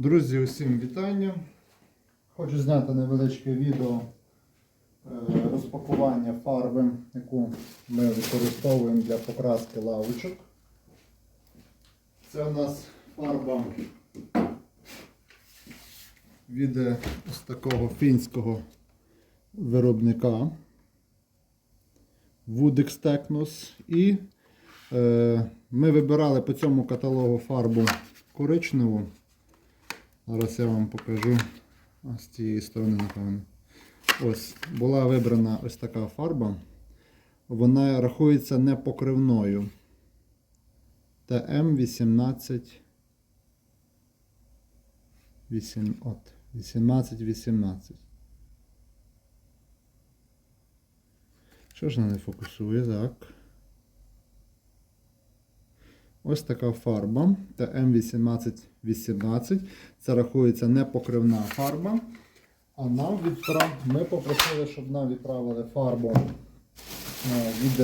Друзі, усім вітання. Хочу зняти невеличке відео е, розпакування фарби, яку ми використовуємо для покраски лавочок. Це у нас фарба від е, ось такого фінського виробника Woodix Technos. І е, ми вибирали по цьому каталогу фарбу коричневу. Зараз я вам покажу з цієї сторони, напевно. Ось, була вибрана ось така фарба. Вона рахується непокривною. ТМ 18. 8, от, 18 18. Що ж вона не фокусує? Так. Ось така фарба ТМ1818. Це рахується непокривна фарба. А нам відправ... ми попросили, щоб нам відправили фарбу е, від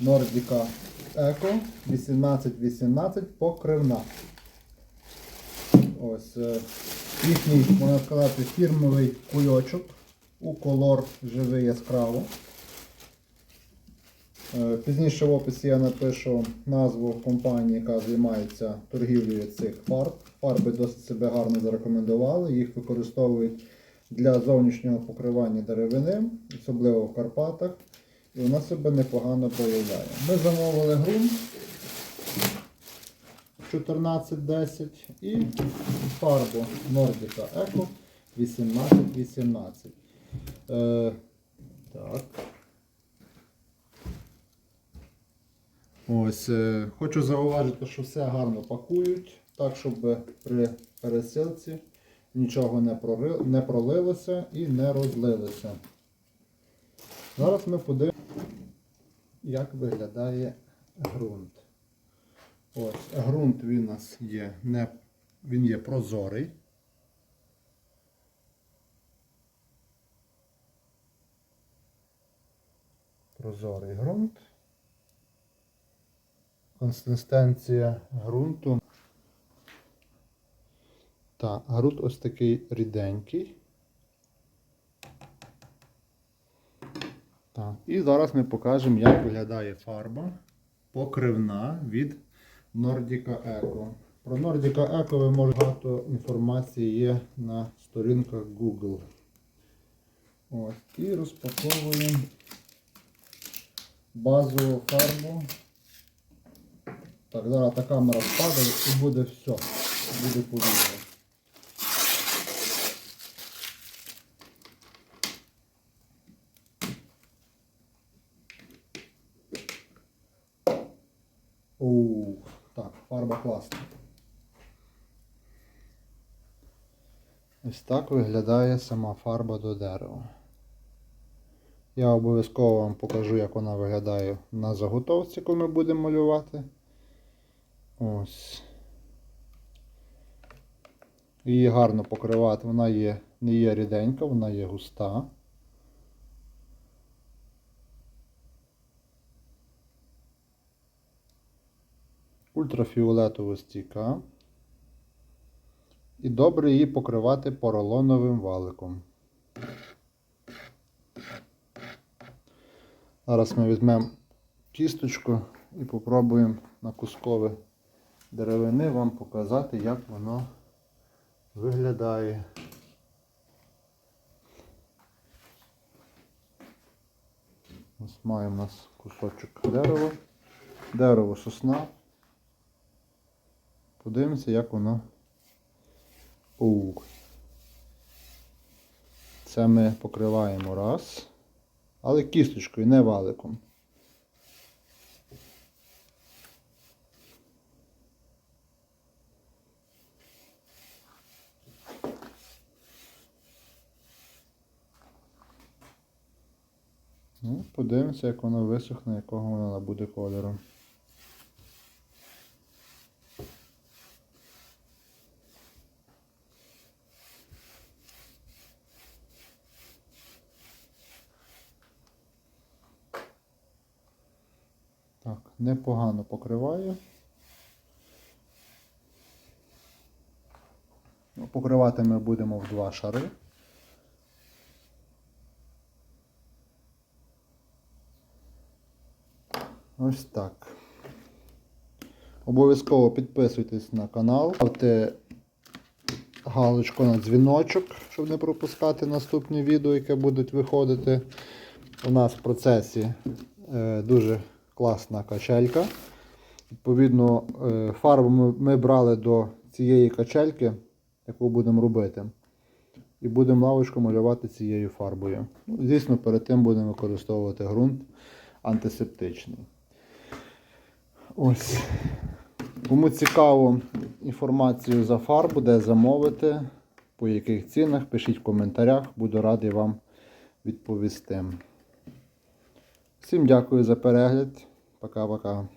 Nordica Eco 1818 покривна. Ось е, їхній, можна сказати, фірмовий кульочок у колор живий яскраво. Е, Пізніше в описі я напишу назву компанії, яка займається торгівлею цих фарб. Фарби досить себе гарно зарекомендували. Їх використовують для зовнішнього покривання деревини, особливо в Карпатах. І вона себе непогано проявляє. Ми замовили ґрунт 1410 і фарбу Nordica Eco 1818. Е, так. Ось, е, хочу зауважити, що все гарно пакують, так, щоб при пересилці нічого не, пролилося і не розлилося. Зараз ми подивимося, як виглядає ґрунт. Ось, ґрунт він у нас є, не, він є прозорий. Прозорий ґрунт. Консистенція ґрунту. Так, ґрунт ось такий ріденький. Так, і зараз ми покажемо, як виглядає фарба покривна від Nordica Eco. Про Nordica Eco ви можете багато інформації є на сторінках Google. Ось, і розпаковуємо базову фарбу. Так, зараз та камера впаде і буде все. Буде повітря. Оу, так, фарба класна. Ось так виглядає сама фарба до дерева. Я обов'язково вам покажу, як вона виглядає на заготовці, коли ми будемо малювати. Ось. Її гарно покривати, вона є, не є ріденька, вона є густа. Ультрафіолетово стійка. І добре її покривати поролоновим валиком. Зараз ми візьмемо кісточку і попробуємо на кускове деревини вам показати, як воно виглядає. Ось маємо у нас кусочок дерева, дерево сосна. Подивимося, як воно. Оу. Це ми покриваємо раз, але кісточкою, не валиком. Ну, подивимося, як воно висохне, якого воно набуде кольору. Так, непогано покриваю. Ну, Покривати ми будемо в два шари. Ось так. Обов'язково підписуйтесь на канал, ставте галочку на дзвіночок, щоб не пропускати наступні відео, які будуть виходити. У нас в процесі е, дуже класна качелька. Відповідно, е, фарбу ми, ми брали до цієї качельки, яку будемо робити. І будемо лавочку малювати цією фарбою. Ну, Звісно, перед тим будемо використовувати ґрунт антисептичний. Ось. Кому цікаво інформацію за фарбу, де замовити, по яких цінах, пишіть в коментарях, буду радий вам відповісти. Всім дякую за перегляд. Пока-пока.